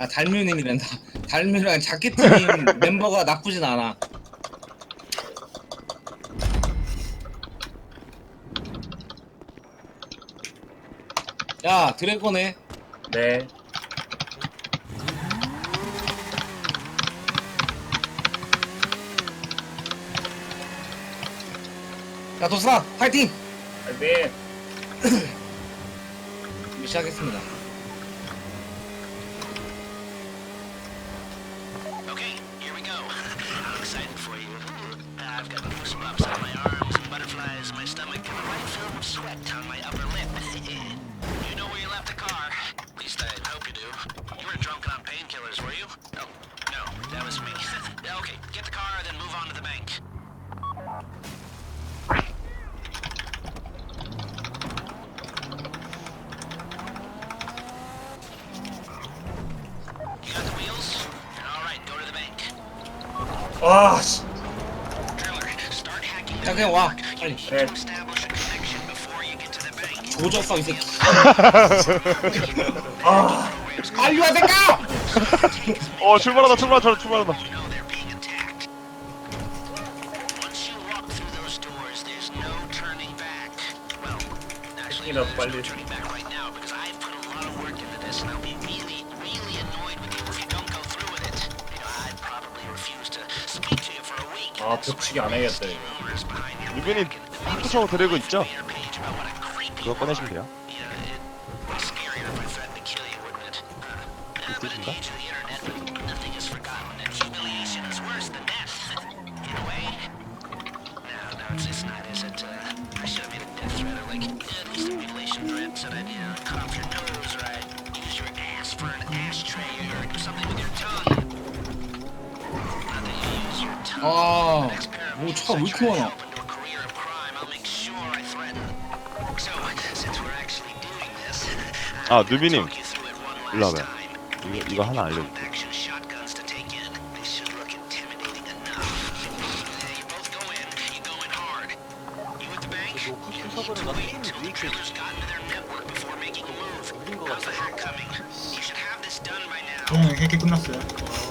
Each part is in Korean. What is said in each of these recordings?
아 달뮤님이란다. 달뮤랑 자켓팀 멤버가 나쁘진 않아. 야 드래곤에 네. 야 도스라 파이팅! 네. 시작했습니다. 와, 씨. Driller, start hacking 야 그냥 와. 빨리. You need to establish a connection before you get to the bank. 조졌어 이 새끼. 아, 빨리 와 새끼야! 어 출발하다 출발하다 출발하다 being 아, 벽치기 안 해야겠다. 이거. maybe 푸처 드래그 있죠? 그거 꺼내시면 돼요? Uh? Uh, tongue. 아, 뭐 meetings 차가 왜 이렇게 많아? 아 누비님 일로 와봐요 time. 이거, 이거 하나 알려줄게. They should look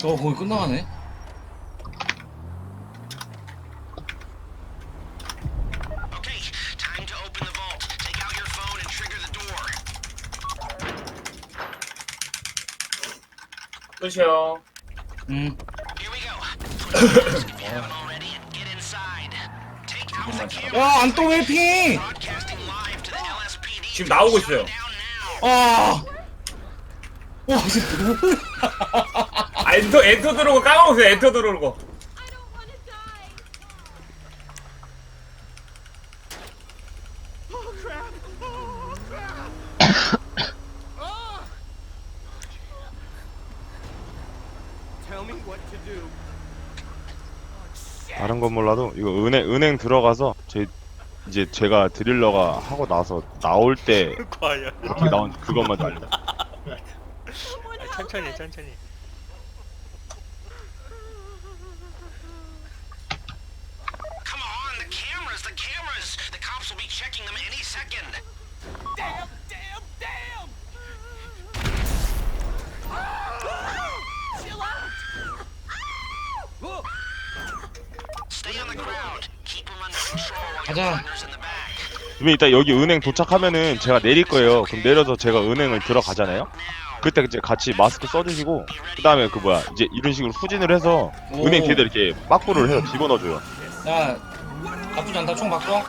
저 거기 끝나가네. 끝이요. 음. Here we go. Put your hands, if you haven't already, and get inside. Take out the camera. 야안또 웨핑! 지금 나오고 있어요. Down now. 아. 와, 이 새끼 너무. 아, 엔터, 엔터 들어오고 까먹었어요. 엔터 들어오고. 다른 건 몰라도 이거 은행 은행 들어가서 제 이제 제가 드릴러가 하고 나서 나올 때 과연. 어떻게 나온 그것만 아, help 천천히. 천천히. Checking them any second. Damn! Damn! Damn! Chill out! Stay on the crowd. Keep them under control while 가자. your partner's in the back. 유빈 이따 여기 은행 도착하면은 제가 내릴 거예요 그럼 내려서 제가 은행을 들어가잖아요 그때 이제 같이 마스크 써주시고 그 다음에 그 뭐야 이제 이런 식으로 후진을 해서 오. 은행 뒤에다 이렇게 빠꾸를 해서 집어넣어줘요 야, 나쁘지 않다. 총 바꿔.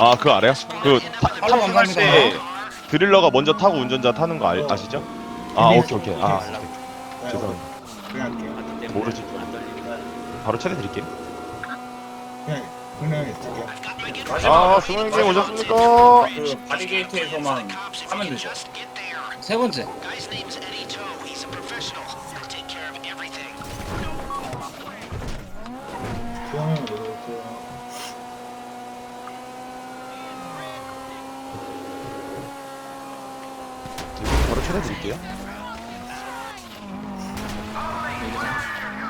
아 그거 알아요? 그 타- 팔로우 탑승할 감사합니다. 때 드릴러가 먼저 타고 운전자 타는 거 알, 아시죠? 아 오케이 오케이 아. 오케이. 죄송합니다 그냥 할게요. 안 때문에 모르지. 안 떨리니까. 바로 차례 드릴게요 그냥 그냥 할게요. Got my get 마지막 아 수명님 오셨습니까? 그 바리게이트에서만 하면 되죠. 세 번째. 바로 차례 드릴게요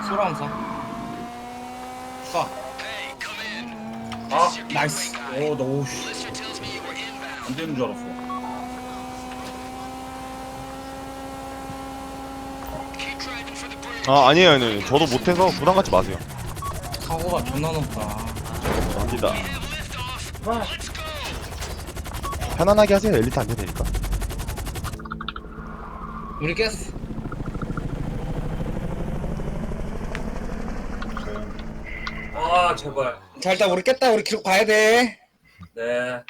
소라함사. 쏴. 아, 나이스. 어, 나 오씨. 안 되는 줄 알았어. 아 아니에요 아니에요 저도 못해서 부담 갖지 마세요 사고가 존나 높다. 갑니다 편안하게 하세요 엘리트 안 되니까 우리 깼어. 아, 제발. 자 일단 우리 깼다. 우리 기록 봐야 돼. 네.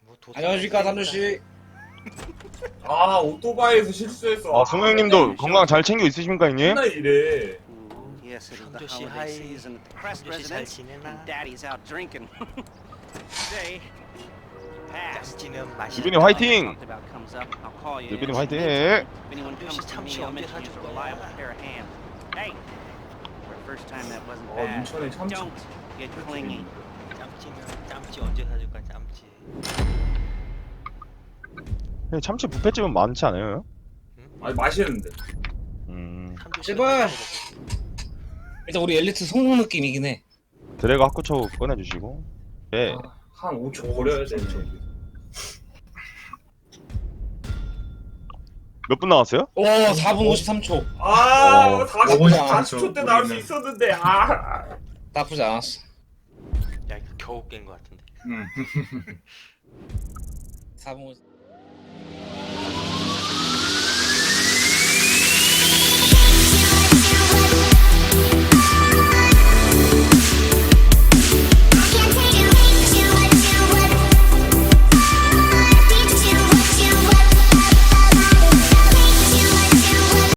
뭐 안녕하십니까 삼조씨. 아, 오토바이에서 실수했어. 아 승우 형님도 건강 잘 챙겨 있으십니까 형님? 맨날 이래. Yes, it is the 삼조씨 holiday 하이. Crest 삼조씨 잘 지내나? daddy's out drinking. Today, 유빈이 화이팅! 유빈이. 화이팅 참치 어. 인천에 참치. 짬찌 언제 사줄 거야 짬찌. 형님, 참치 부패집은 많지 않아요? 아니, 맛있는데. 음 제발. 일단 우리 엘리트 성공 느낌이긴 해. 드래그 학구초 꺼내주시고 예 아, 한 5초 버려야 돼, 저기. 몇 분 나왔어요? 오 4분 53초. 아, 어, 40, 5분 40초 때 나올 수 우리는. 있었는데, 아. 나쁘지 않았어. 야 이거 겨우 깬 거 같은데. 응. 4분 50.